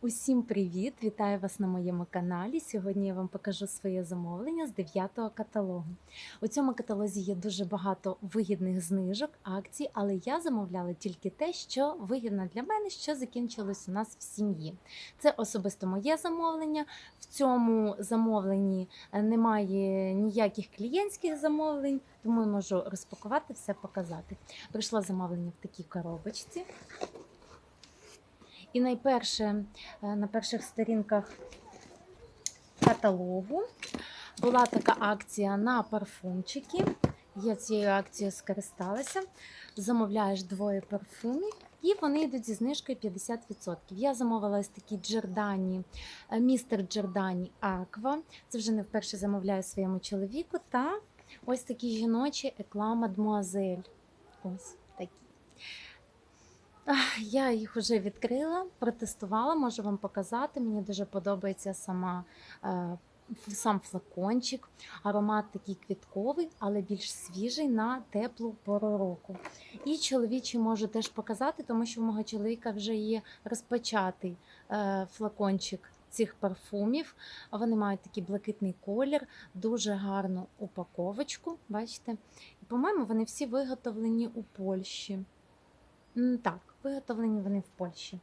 Усім привіт! Вітаю вас на моєму каналі. Сьогодні я вам покажу своє замовлення з 9-го каталогу. У цьому каталозі є дуже багато вигідних знижок, акцій, але я замовляла тільки те, що вигідно для мене, що закінчилось у нас в сім'ї. Це особисто моє замовлення. В цьому замовленні е, немає ніяких клієнтських замовлень, тому я можу розпакувати все, показати. Прийшло замовлення в такій коробочці. І найперше е, на перших сторінках каталогу була така акція на парфумчики. Я цією акцією скористалася. Замовляєш двоє парфумів, і вони йдуть зі знижкою 50%. Я замовила ось такі Джордані, е, містер Джордані Аква. Це вже не вперше замовляю своєму чоловіку. Та ось такі жіночі екла Мадмуазель. Ось такі. Я їх вже відкрила, протестувала, можу вам показати. Мені дуже подобається сама. е, Сам флакончик, аромат такий квітковий, але більш свіжий на теплу пору року. І чоловічий можу теж показати, тому що у мого чоловіка вже є розпочатий е, флакончик цих парфумів. Вони мають такий блакитний колір, дуже гарну упаковочку. Бачите? По-моєму, вони всі виготовлені у Польщі. Так, виготовлені вони в Польщі.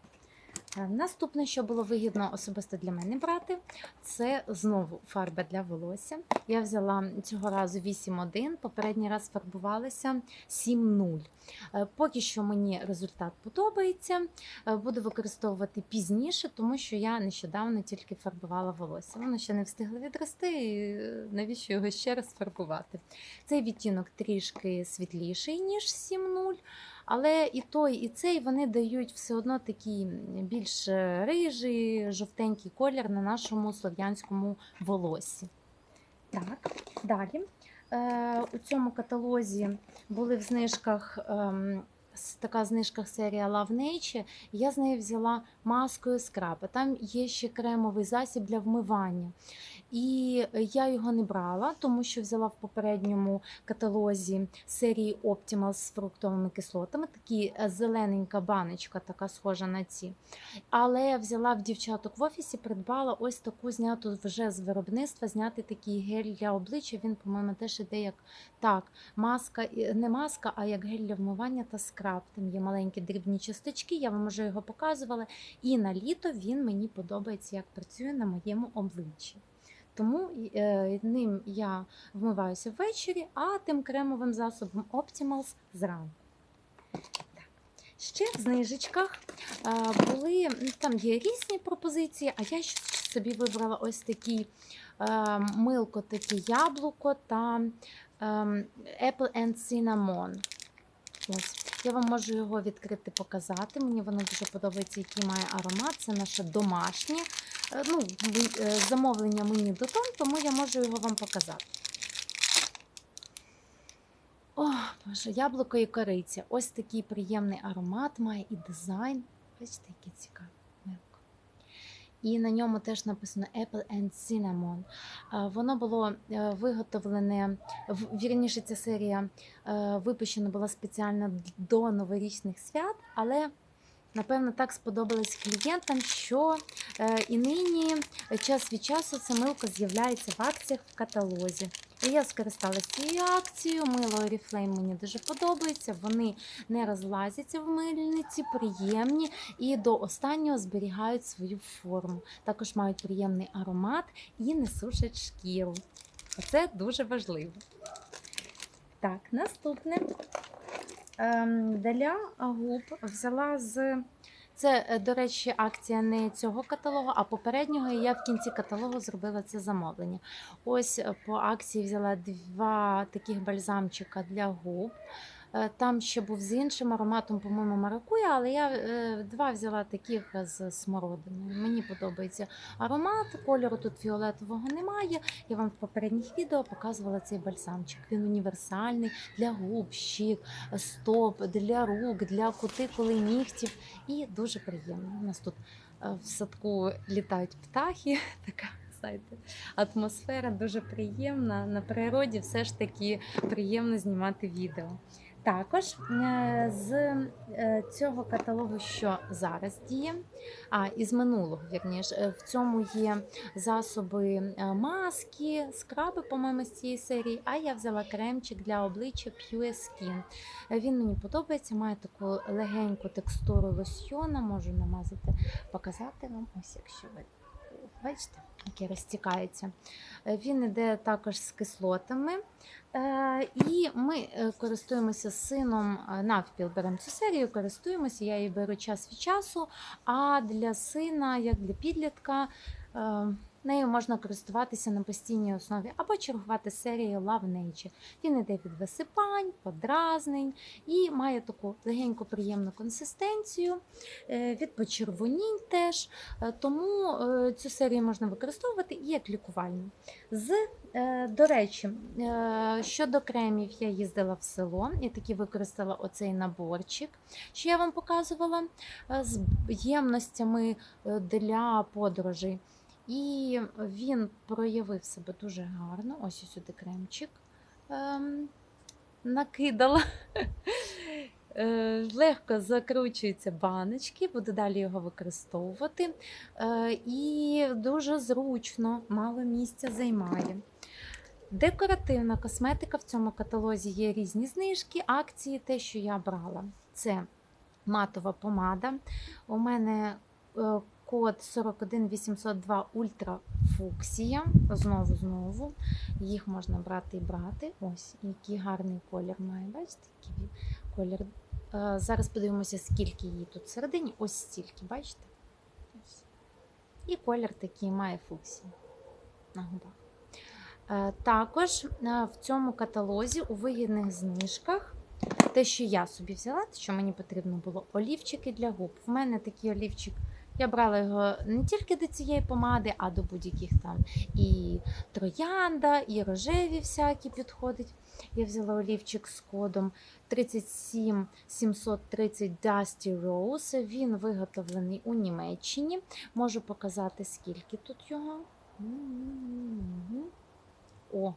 Е, Наступне, що було вигідно особисто для мене брати, це знову фарба для волосся. Я взяла цього разу 8.1, попередній раз фарбувалася 7.0. Е, Поки що мені результат подобається. Е, Буду використовувати пізніше, тому що я нещодавно тільки фарбувала волосся. Воно ще не встигло відрости, і навіщо його ще раз фарбувати. Цей відтінок трішки світліший, ніж 7.0. Але і той, і цей вони дають все одно такий більш рижий, жовтенький колір на нашому слов'янському волосі. Так, далі. Е, у цьому каталозі були в знижках. ем, Така знижка серія Love Nature. Я з неї взяла маскою скраб. Там є ще кремовий засіб для вмивання. І я його не брала, тому що взяла в попередньому каталозі серії Optimal з фруктовими кислотами. Такі е, зелененька баночка, така схожа на ці. Але я взяла в дівчаток в офісі, придбала ось таку зняту вже з виробництва, зняти такий гель для обличчя. Він, по-моєму, теж іде як так, маска, не маска, а як гель для вмивання та скраб. Там є маленькі дрібні часточки, я вам вже його показувала. І на літо він мені подобається, як працює на моєму обличчі. Тому е, ним я вмиваюся ввечері, а тим кремовим засобом Optimals зранку. Ще в знижечках е, були, там є різні пропозиції, а я собі вибрала ось такий е, милко, таке яблуко та е, Apple and Cinnamon. Ось. Я вам можу його відкрити, показати. Мені воно дуже подобається, який має аромат. Це наше домашнє. Е, Ну, е, замовлення мені до тон, тому я можу його вам показати. О, Боже, яблуко і кориця. Ось такий приємний аромат має і дизайн. Бачите, який цікавий. І на ньому теж написано Apple and Cinnamon. Воно було е, виготовлене, вірніше, ця серія е, випущена була спеціально до новорічних свят, але напевно так сподобалось клієнтам, що е, і нині час від часу це милка з'являється в акціях в каталозі. Я скористалася цією акцією. Мило Oriflame мені дуже подобається. Вони не розлазяться в мильниці, приємні і до останнього зберігають свою форму. Також мають приємний аромат і не сушать шкіру. Це дуже важливо. Так, наступне. Ем, Для губ взяла з. Це, е, до речі, акція не цього каталогу, а попереднього. І я в кінці каталогу зробила це замовлення. Ось е, по акції взяла два таких бальзамчика для губ. Е, Там ще був з іншим ароматом, по-моєму, маракуя, але я е, два взяла таких з смородиною. Мені подобається аромат, кольору тут фіолетового немає. Я вам в попередніх відео показувала цей бальзамчик. Він універсальний для губ, щік, стоп, для рук, для кутикули, нігтів. І дуже приємно. У нас тут е, в садку літають птахи. Така. Атмосфера дуже приємна. На природі все ж таки приємно знімати відео. Також е, з е, цього каталогу, що зараз діє, а із минулого, вірніше, е, в цьому є засоби маски, скраби, по-моєму, з цієї серії. А я взяла кремчик для обличчя Pure Skin. Він мені подобається, має таку легеньку текстуру лосьйона, можу намазати, показати вам, ось якщо ви бачите, який розтікається. Е, Він йде також з кислотами. Е, І ми е, користуємося сином навпіл. Беремо цю серію, користуємося. Я її беру час від часу. А для сина, як для підлітка, нею можна користуватися на постійній основі або чергувати серією Love Nature. Він іде від висипань, подразнень і має таку легеньку приємну консистенцію, е, від почервонінь теж. Е, Тому е, цю серію можна використовувати і як лікувальну. З, до речі, щодо кремів, я їздила в село і таки використала оцей наборчик, що я вам показувала з ємностями для подорожей. І він проявив себе дуже гарно. Ось сюди кремчик ем, накидала. Е, Легко закручуються баночки, буду далі його використовувати. Е, І дуже зручно, мало місця займає. Декоративна косметика в цьому каталозі є різні знижки, акції, те, що я брала. Це матова помада. У мене е, код 41802 Ультра Фуксія. Знову, знову. Їх можна брати і брати. Ось, який гарний колір має. Бачите, який колір. Е, Зараз подивимося, скільки її тут всередині. Ось стільки, бачите? І колір такий має фуксія на губах. Е, Також е, в цьому каталозі у вигідних знижках те, що я собі взяла, те, що мені потрібно було, олівчики для губ. В мене такий олівчик. Я брала його не тільки до цієї помади, а до будь-яких там і троянда, і рожеві всякі підходить. Я взяла олівчик з кодом 37730 Dusty Rose. Він виготовлений у Німеччині. Можу показати, скільки тут його. О,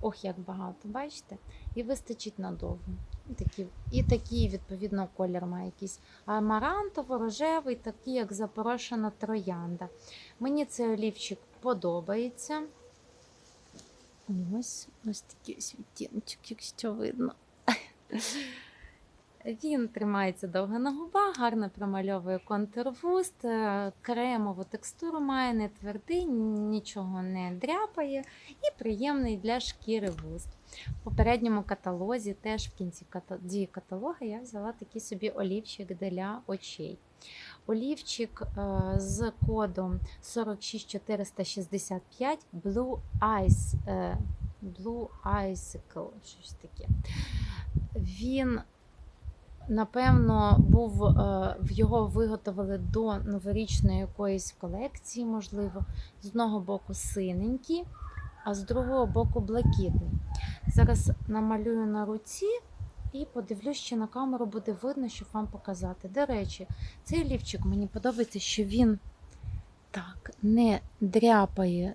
ох, як багато, бачите? І вистачить надовго. І такий, і такий, відповідно, колір має якийсь амарантово, рожевий, такий, як запорошена троянда. Мені цей олівчик подобається. Ось ось такий ось відтіночок, якщо видно. Він тримається довго на губах, гарно промальовує контур вуст, е, кремову текстуру має, не твердий, нічого не дряпає і приємний для шкіри вуст. В попередньому каталозі, теж в кінці дії каталога, я взяла такий собі олівчик для очей. Олівчик е, з кодом 46465 Blue Ice, е, Blue Icicle, щось таке. Він Напевно, був е, в його виготовили до новорічної якоїсь колекції, можливо, з одного боку синенький, а з другого боку блакитний. Зараз намалюю на руці і подивлюсь, що на камеру буде видно, щоб вам показати. До речі, цей лівчик мені подобається, що він так не дряпає.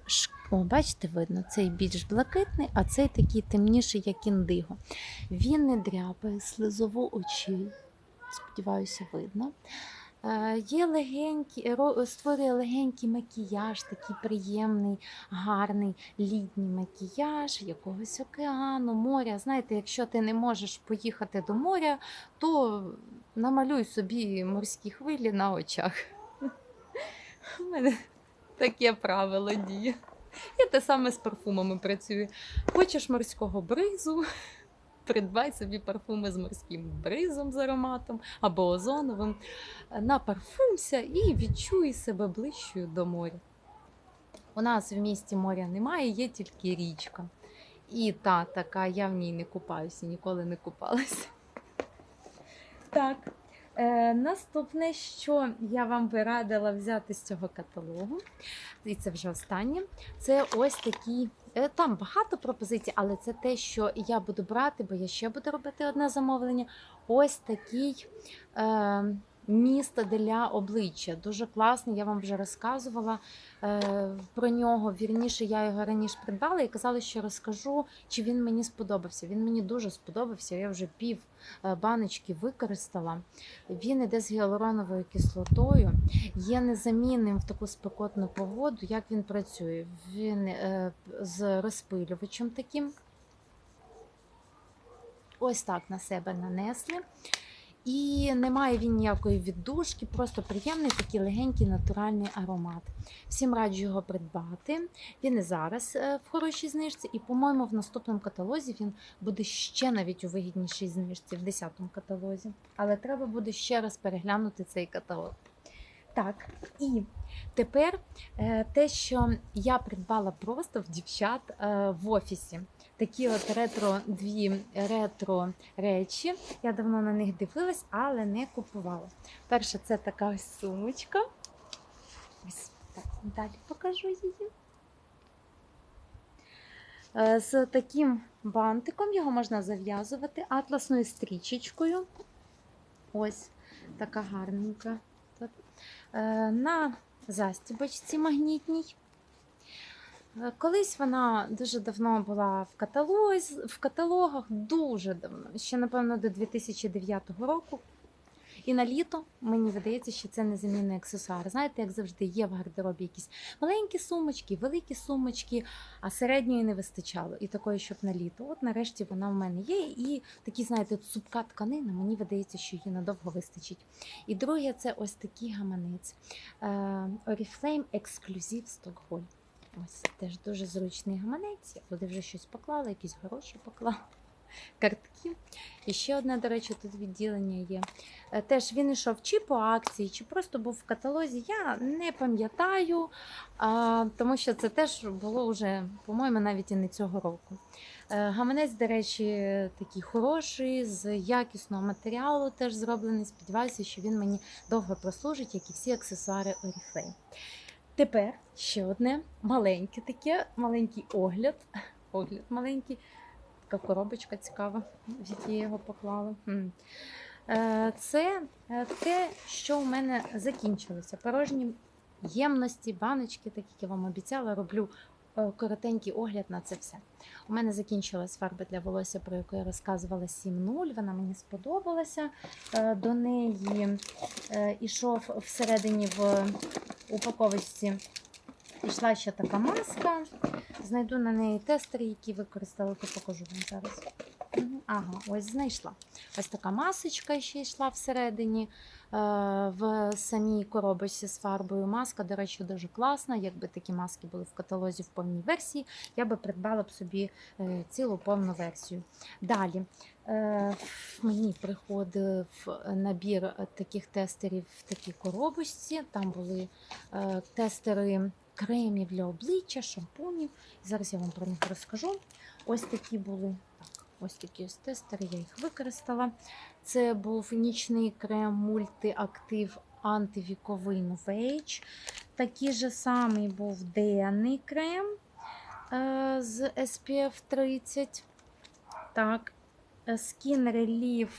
О, бачите, видно, цей більш блакитний, а цей такий темніший, як індиго. Він не дряпає слизову очей. Сподіваюся, видно. Е, Є легенький, створює легенький макіяж, такий приємний, гарний літній макіяж, якогось океану, моря. Знаєте, якщо ти не можеш поїхати до моря, то намалюй собі морські хвилі на очах. У мене таке правило діє. Я те саме з парфумами працюю. Хочеш морського бризу, придбай собі парфуми з морським бризом з ароматом або озоновим. Напарфумся і відчуй себе ближчою до моря. У нас в місті моря немає, є тільки річка. І та така, я в ній не купаюся, ніколи не купалася. Так. Е, наступне, що я вам би радила взяти з цього каталогу, і це вже останнє, це ось такі. е, Там багато пропозицій, але це те, що я буду брати, бо я ще буду робити одне замовлення. Ось такий е, міст для обличчя. Дуже класний, я вам вже розказувала е, про нього. Вірніше, я його раніше придбала і казала, що розкажу, чи він мені сподобався. Він мені дуже сподобався. Я вже пів е, баночки використала. Він іде з гіалуроновою кислотою, є незамінним в таку спекотну погоду. Як він працює? Він е, з розпилювачем таким. Ось так на себе нанесли. І немає він ніякої віддушки, просто приємний такий легенький натуральний аромат. Всім раджу його придбати. Він і зараз е, в хорошій знижці, і, по-моєму, в наступному каталозі він буде ще навіть у вигіднішій знижці, в 10-му каталозі. Але треба буде ще раз переглянути цей каталог. Так, і тепер е, те, що я придбала просто в дівчат е, в офісі. Такі от ретро, дві ретро речі. Я давно на них дивилась, але не купувала. Перша це така ось сумочка. Ось так, далі покажу її. Е, З таким бантиком його можна зав'язувати атласною стрічечкою. Ось така гарненька. Е, На застібочці магнітній. Колись вона дуже давно була в, каталозі, в каталогах, дуже давно, ще, напевно, до 2009 року. І на літо мені видається, що це незамінний аксесуар. Знаєте, як завжди, є в гардеробі якісь маленькі сумочки, великі сумочки, а середньої не вистачало. І такої, щоб на літо. От нарешті вона в мене є. І такі, знаєте, цупка тканина, мені видається, що її надовго вистачить. І друге, це ось такий гаманець. Е, Oriflame Exclusive Stockholm. Ось теж дуже зручний гаманець. Я туди вже щось поклала, якісь гроші поклала, картки. І ще одне, до речі, тут відділення є. Е, Теж він йшов чи по акції, чи просто був в каталозі. Я не пам'ятаю, тому що це теж було вже, по-моєму, навіть і не цього року. Е, Гаманець, до речі, такий хороший, з якісного матеріалу теж зроблений. Сподіваюся, що він мені довго прослужить, як і всі аксесуари Oriflame. Тепер ще одне маленьке таке, маленький огляд. Огляд маленький. Така коробочка цікава, в якій я його поклала. Е, Це е, те, що у мене закінчилося. Порожні ємності, баночки, так як я вам обіцяла, роблю коротенький огляд на це все. У мене закінчилась фарба для волосся, про яку я розказувала 7.0. Вона мені сподобалася. Е, До неї йшов ішов всередині в упаковочці. Пішла ще така маска. Знайду на неї тестери, які використала, то покажу вам зараз. Ага, ось знайшла. Ось така масочка ще йшла всередині. е, В самій коробочці з фарбою маска, до речі, дуже класна. Якби такі маски були в каталозі в повній версії, я би придбала б собі е, цілу повну версію. Далі е, мені приходив набір таких тестерів в такій коробочці. Там були тестери кремів для обличчя, шампунів. Зараз я вам про них розкажу. Ось такі були. Ось такі ось тестери, я їх використала. Це був нічний крем мультиактив антивіковий Novage. Такий же самий був денний крем е, з SPF 30. Так, е, Skin Relief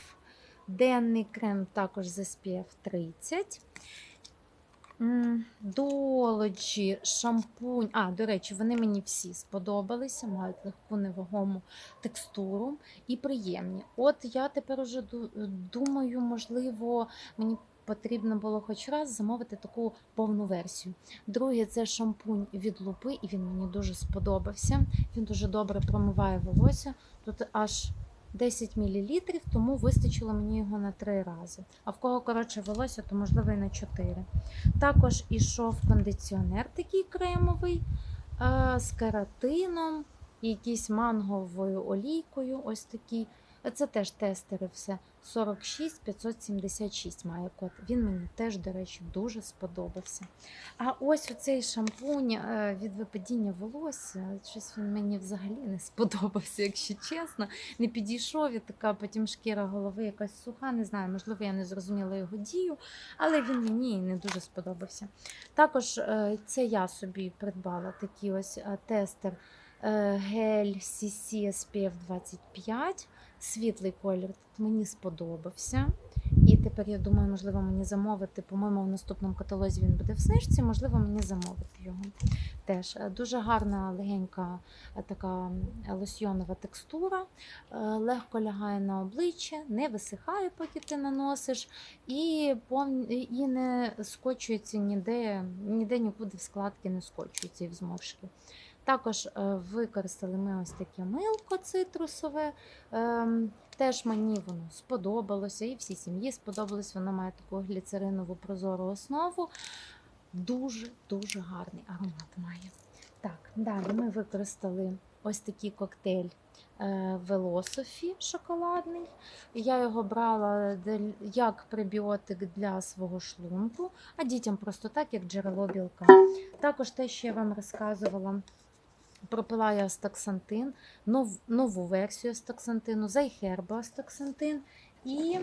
денний крем також з SPF 30. Долоджі, шампунь. А, до речі, вони мені всі сподобалися, мають легку невагому текстуру і приємні. От я тепер уже думаю, можливо, мені потрібно було хоч раз замовити таку повну версію. Друге, це шампунь від лупи, і він мені дуже сподобався. Він дуже добре промиває волосся. Тут аж 10 мл, тому вистачило мені його на 3 рази. А в кого коротше волосся, то можливо і на 4. Також ішов кондиціонер такий кремовий е, з кератином, якийсь манговою олійкою. Ось такий. Це теж тестери все. 46 576 має код. Він мені теж, до речі, дуже сподобався. А ось оцей шампунь е, від випадіння волосся. Щось він мені взагалі не сподобався, якщо чесно. Не підійшов і така потім шкіра голови якась суха. Не знаю, можливо, я не зрозуміла його дію, але він мені не дуже сподобався. Також е, це я собі придбала такий ось е, тестер гель CC SPF 25. Світлий колір мені сподобався. І тепер я думаю, можливо, мені замовити. По-моєму, в наступному каталозі він буде в знижці, можливо, мені замовити його. Теж Е, дуже гарна, легенька е, така лосьйонова текстура, е, легко лягає на обличчя, не висихає, поки ти наносиш, і, і не скочується ніде, ніде нікуди в складки не скочуються і в зморшки. Також е, використали ми ось таке милко цитрусове. Ем, Теж мені воно сподобалося, і всій сім'ї сподобалось. Воно має таку гліцеринову прозору основу. Дуже-дуже гарний аромат має. Так, далі ми використали ось такий коктейль Велософі шоколадний. Я його брала як пребіотик для свого шлунку, а дітям просто так, як джерело білка. Також те, що я вам розказувала. Пропила я астаксантин, нов, нову версію астаксантину, зайхерба астаксантин і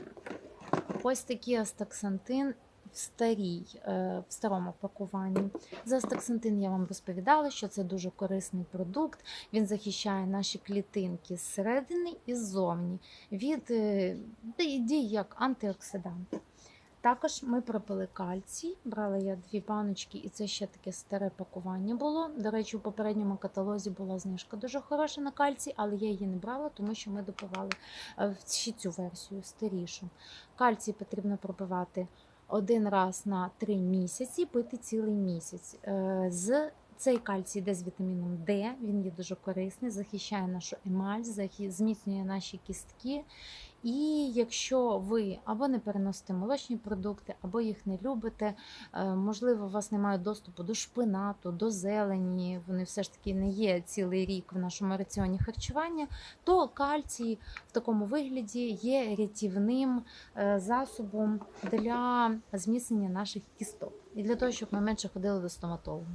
ось такий астаксантин в старій, е, в старому пакуванні. За астаксантин я вам розповідала, що це дуже корисний продукт. Він захищає наші клітинки зсередини і ззовні від е, дій як антиоксидант. Також ми пропили кальцій. Брала я дві баночки, і це ще таке старе пакування було. До речі, у попередньому каталозі була знижка дуже хороша на кальцій, але я її не брала, тому що ми допивали е, ще цю версію старішу. Кальцій потрібно пропивати один раз на три місяці, пити цілий місяць. Е, З цей кальцій йде з вітаміном Д, він є дуже корисний, захищає нашу емаль, зміцнює наші кістки. І якщо ви або не переносите молочні продукти, або їх не любите, е, можливо, у вас немає доступу до шпинату, до зелені, вони все ж таки не є цілий рік в нашому раціоні харчування, то кальцій в такому вигляді є рятівним е, засобом для зміцнення наших кісток і для того, щоб ми менше ходили до стоматолога.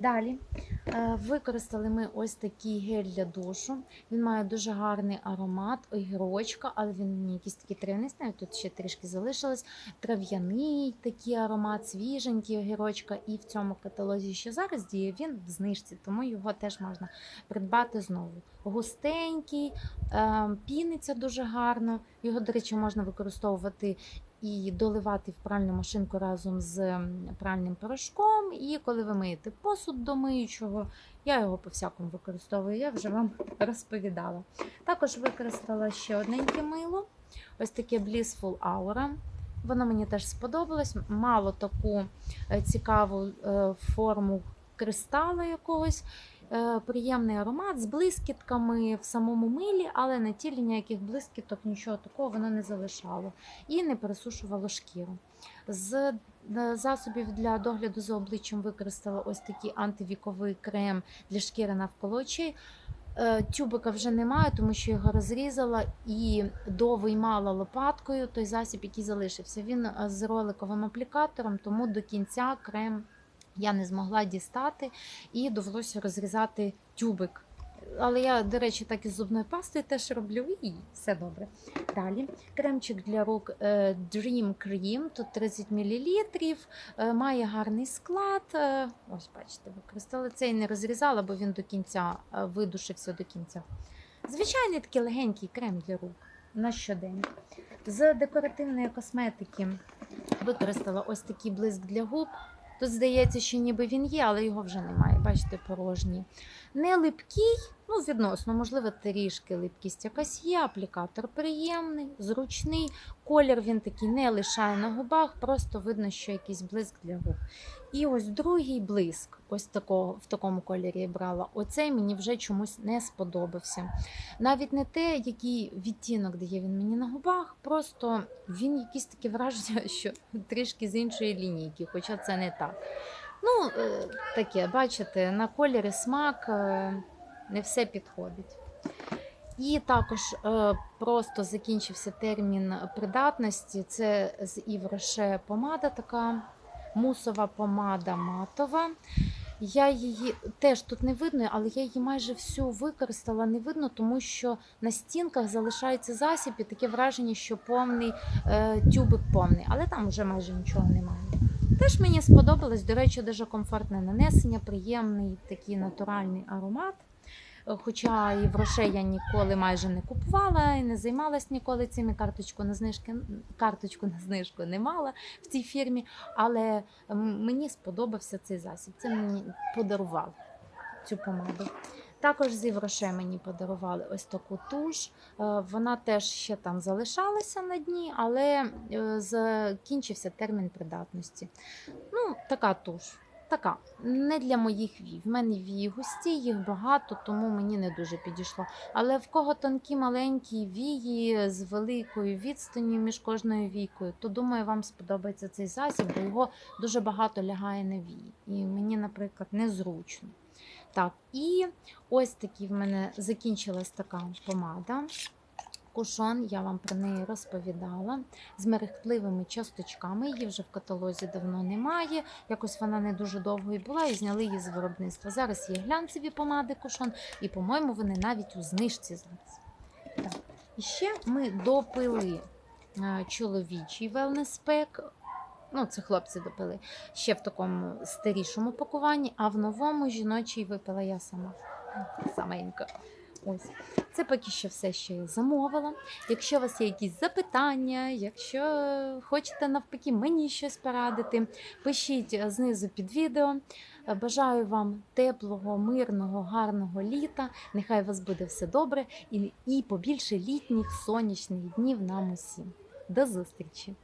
Далі е, використали ми ось такий гель для душу. Він має дуже гарний аромат, огірочка, але він якийсь такий трав'яний, навіть тут ще трішки залишилось. Трав'яний такий аромат, свіженький огірочка. І в цьому каталозі, що зараз діє, він в знижці, тому його теж можна придбати знову. Густенький, е, піниться дуже гарно. Його, до речі, можна використовувати і доливати в пральну машинку разом з пральним порошком. І коли ви миєте посуд до миючого, я його по всякому використовую, я вже вам розповідала. Також використала ще одненьке мило, ось таке Blissful Aura. Воно мені теж сподобалось. Мало таку е, цікаву е, форму кристала якогось. Е, Приємний аромат з блискітками в самому милі, але на тілі ніяких блискіток, нічого такого воно не залишало і не пересушувало шкіру. З е, засобів для догляду за обличчям використала ось такий антивіковий крем для шкіри навколо очей. Е, Тюбика вже немає, тому що його розрізала і довиймала лопаткою той засіб, який залишився. Він з роликовим аплікатором, тому до кінця крем я не змогла дістати і довелося розрізати тюбик. Але я, до речі, так і з зубною пастою теж роблю, і все добре. Далі кремчик для рук е, Dream Cream, тут 30 мл, е, має гарний склад. е, Ось, бачите, використала цей не розрізала, бо він до кінця видушився до кінця. Звичайний такий легенький крем для рук на щодень. З декоративної косметики використала ось такий блиск для губ. Тут здається, що ніби він є, але його вже немає. Бачите, порожній. Не липкий, ну, відносно, можливо, трішки липкість якась є. Аплікатор приємний, зручний. Колір він такий не лишає на губах, просто видно, що якийсь блиск для губ. І ось другий блиск, ось такого, в такому кольорі я брала. Оцей мені вже чомусь не сподобався. Навіть не те, який відтінок дає він мені на губах, просто він якийсь таке враження, що трішки з іншої лінійки, хоча це не так. Ну, е, таке, бачите, на кольорі смак е, не все підходить. І також е, просто закінчився термін придатності. Це з Івроше помада, така мусова помада матова. Я її теж тут не видно, але я її майже всю використала не видно, тому що на стінках залишається засіб і таке враження, що повний тюбик повний, але там вже майже нічого немає. Теж мені сподобалось, до речі, дуже комфортне нанесення, приємний такий натуральний аромат. Е, Хоча і грошей я ніколи майже не купувала і не займалась ніколи цими карточку на знижки, карточку на знижку не мала в цій фірмі, але мені сподобався цей засіб. Це мені подарував цю помаду. Також зі грошей мені подарували ось таку туш. Е, Вона теж ще там залишалася на дні, але е, закінчився термін придатності. Ну, така туш. Така, не для моїх вій. В мене вії густі, їх багато, тому мені не дуже підійшло. Але в кого тонкі маленькі вії з великою відстанню між кожною війкою, то думаю, вам сподобається цей засіб, бо його дуже багато лягає на вії. І мені, наприклад, незручно. Так, і ось такі в мене закінчилась така помада. Кушон, я вам про неї розповідала, з мерехтливими часточками. Її вже в каталозі давно немає. Якось вона не дуже довго і була, і зняли її з виробництва. Зараз є глянцеві помади кушон, і, по-моєму, вони навіть у знижці зараз. Так. І ще ми допили е, чоловічий велнес-пек. Ну, це хлопці допили ще в такому старішому пакуванні, а в новому жіночий випила я сама. Саменька. Ось. Це поки що все, що я замовила. Якщо у вас є якісь запитання, якщо хочете навпаки мені щось порадити, пишіть е, знизу під відео. Е, Бажаю вам теплого, мирного, гарного літа. Нехай у вас буде все добре і, і побільше літніх сонячних днів нам усім. До зустрічі!